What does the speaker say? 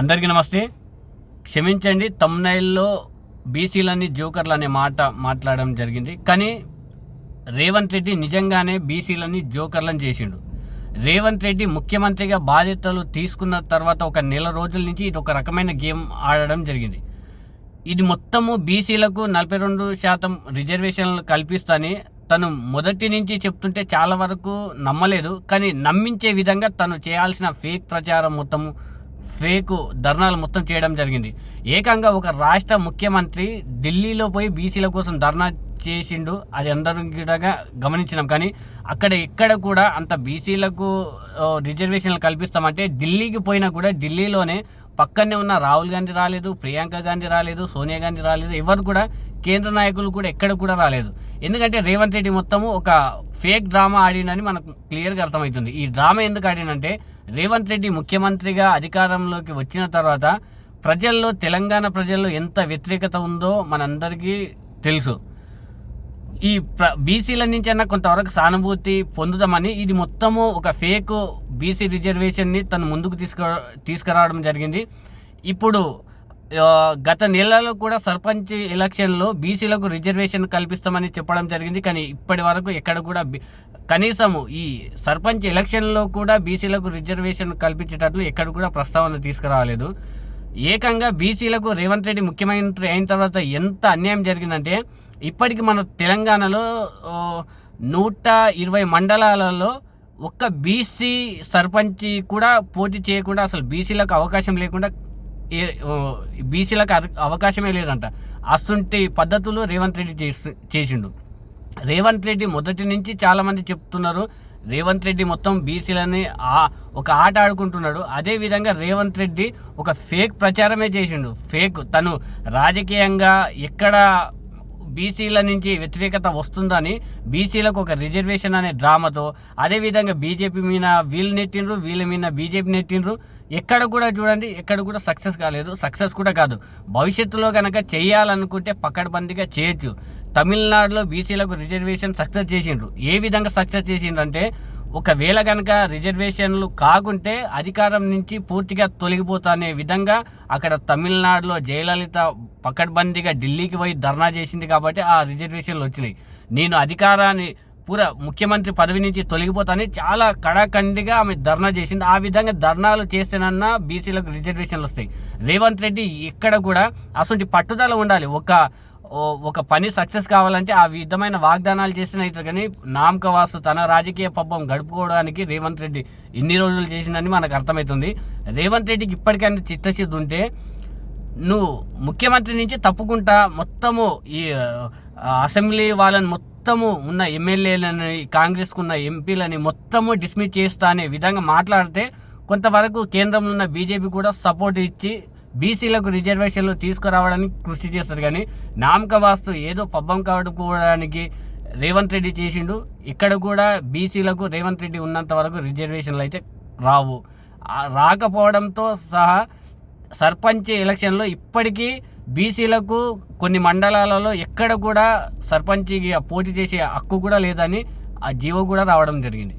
అందరికీ నమస్తే. క్షమించండి తమ్నైల్లో బీసీలని జోకర్లు అనే మాట మాట్లాడడం జరిగింది. కానీ రేవంత్ రెడ్డి నిజంగానే బీసీలని జోకర్లను చేసిండు. రేవంత్ రెడ్డి ముఖ్యమంత్రిగా బాధ్యతలు తీసుకున్న తర్వాత ఒక నెల రోజుల నుంచి ఇది ఒక రకమైన గేమ్ ఆడడం జరిగింది. ఇది మొత్తము బీసీలకు నలభై రెండు శాతం రిజర్వేషన్లు కల్పిస్తాని తను మొదటి నుంచి చెప్తుంటే చాలా వరకు నమ్మలేదు. కానీ నమ్మించే విధంగా తను చేయాల్సిన ఫేక్ ప్రచారం మొత్తము ఫేక్ ధర్నాలు మొత్తం చేయడం జరిగింది. ఏకంగా ఒక రాష్ట్ర ముఖ్యమంత్రి ఢిల్లీలో పోయి బీసీల కోసం ధర్నా చేసిండు. అది అందరం కూడా గమనించినాం. కానీ అక్కడ ఎక్కడ కూడా అంత బీసీలకు రిజర్వేషన్లు కల్పిస్తామంటే ఢిల్లీకి పోయినా కూడా ఢిల్లీలోనే పక్కనే ఉన్న రాహుల్ గాంధీ రాలేదు ప్రియాంక గాంధీ రాలేదు సోనియా గాంధీ రాలేదు ఎవరు కూడా కేంద్ర నాయకులు కూడా ఎక్కడ కూడా రాలేదు. ఎందుకంటే రేవంత్ రెడ్డి మొత్తము ఒక ఫేక్ డ్రామా ఆడిందని మనకు క్లియర్గా అర్థమవుతుంది. ఈ డ్రామా ఎందుకు ఆడినంటే రేవంత్ రెడ్డి ముఖ్యమంత్రిగా అధికారంలోకి వచ్చిన తర్వాత ప్రజల్లో తెలంగాణ ప్రజల్లో ఎంత వ్యతిరేకత ఉందో మనందరికీ తెలుసు. ఈ ప్ర బీసీల నుంచి కొంతవరకు సానుభూతి పొందుతామని ఇది మొత్తము ఒక ఫేక్ బీసీ రిజర్వేషన్ని తను ముందుకు తీసుకు తీసుకురావడం జరిగింది. ఇప్పుడు గత నెలలో కూడా సర్పంచ్ ఎలక్షన్లో బీసీలకు రిజర్వేషన్ కల్పిస్తామని చెప్పడం జరిగింది. కానీ ఇప్పటి వరకు ఎక్కడ కూడా కనీసము ఈ సర్పంచ్ ఎలక్షన్లో కూడా బీసీలకు రిజర్వేషన్ కల్పించేటట్లు ఎక్కడ కూడా ప్రస్తావన తీసుకురాలేదు. ఏకంగా బీసీలకు రేవంత్ రెడ్డి ముఖ్యమంత్రి అయిన తర్వాత ఎంత అన్యాయం జరిగిందంటే ఇప్పటికి మన తెలంగాణలో నూట ఇరవై మండలాలలో ఒక్క బీసీ సర్పంచ్ కూడా పోటీ చేయకుండా అసలు బీసీలకు అవకాశం లేకుండా ఏ- బీసీలకు అవకాశమే లేదంట. అస్తుంటి పద్ధతులు రేవంత్ రెడ్డి చేసి చేసిండు. రేవంత్ రెడ్డి మొదటి నుంచి చాలామంది చెప్తున్నారు రేవంత్ రెడ్డి మొత్తం బీసీలని ఆ ఒక ఆట ఆడుకుంటున్నాడు. అదే విధంగా రేవంత్ రెడ్డి ఒక ఫేక్ ప్రచారమే చేసిండు. ఫేక్ తను రాజకీయంగా ఎక్కడ బీసీల నుంచి వ్యతిరేకత వస్తుందని బీసీలకు ఒక రిజర్వేషన్ అనే డ్రామాతో అదేవిధంగా బీజేపీ మీద వీళ్ళు నెట్టిండ్రు వీళ్ళ మీద బీజేపీ నెట్టిండ్రు. ఎక్కడ కూడా చూడండి ఎక్కడ కూడా సక్సెస్ కాలేదు. సక్సెస్ కూడా కాదు. భవిష్యత్తులో కనుక చేయాలనుకుంటే పక్కడబందిగా చేయొచ్చు. తమిళనాడులో బీసీలకు రిజర్వేషన్ సక్సెస్ చేసిండ్రు. ఏ విధంగా సక్సెస్ చేసిండ్రు అంటే ఒకవేళ కనుక రిజర్వేషన్లు కాకుంటే అధికారం నుంచి పూర్తిగా తొలగిపోతా అనే విధంగా అక్కడ తమిళనాడులో జయలలిత పకడ్బందీగా ఢిల్లీకి పోయి ధర్నా చేసింది కాబట్టి ఆ రిజర్వేషన్లు వచ్చినాయి. నేను అధికారాన్ని పూర ముఖ్యమంత్రి పదవి నుంచి తొలగిపోతానని చాలా కడాఖండిగా ఆమె ధర్నా చేసింది. ఆ విధంగా ధర్నాలు చేస్తేనన్నా బీసీలకు రిజర్వేషన్లు వస్తాయి. రేవంత్ రెడ్డి ఇక్కడ కూడా అసలు పట్టుదల ఉండాలి. ఒక ఒక పని సక్సెస్ కావాలంటే ఆ విధమైన వాగ్దానాలు చేసిన అయితే కానీ నామకవాసు తన రాజకీయ పబ్బం గడుపుకోవడానికి రేవంత్ రెడ్డి ఇన్ని రోజులు చేసిందని మనకు అర్థమవుతుంది. రేవంత్ రెడ్డికి ఇప్పటికైనా చిత్తశుద్ధి ఉంటే నువ్వు ముఖ్యమంత్రి నుంచి తప్పుకుంటా మొత్తము ఈ అసెంబ్లీ వాళ్ళని మొత్తము ఉన్న ఎమ్మెల్యేలని కాంగ్రెస్కు ఉన్న ఎంపీలని మొత్తము డిస్మిస్ చేస్తా అనే విధంగా మాట్లాడితే కొంతవరకు కేంద్రంలో ఉన్న బీజేపీ కూడా సపోర్ట్ ఇచ్చి బీసీలకు రిజర్వేషన్లు తీసుకురావడానికి కృషి చేస్తారు కానీ నామక వాస్తు ఏదో పబ్బం కావడానికి రేవంత్ రెడ్డి చేసిండు. ఇక్కడ కూడా బీసీలకు రేవంత్ రెడ్డి ఉన్నంత వరకు రిజర్వేషన్లు అయితే రావు. రాకపోవడంతో సహా సర్పంచ్ ఎలక్షన్లో ఇప్పటికీ బీసీలకు కొన్ని మండలాలలో ఎక్కడ కూడా సర్పంచ్కి పోటీ చేసే హక్కు కూడా లేదని ఆ జీవో కూడా రావడం జరిగింది.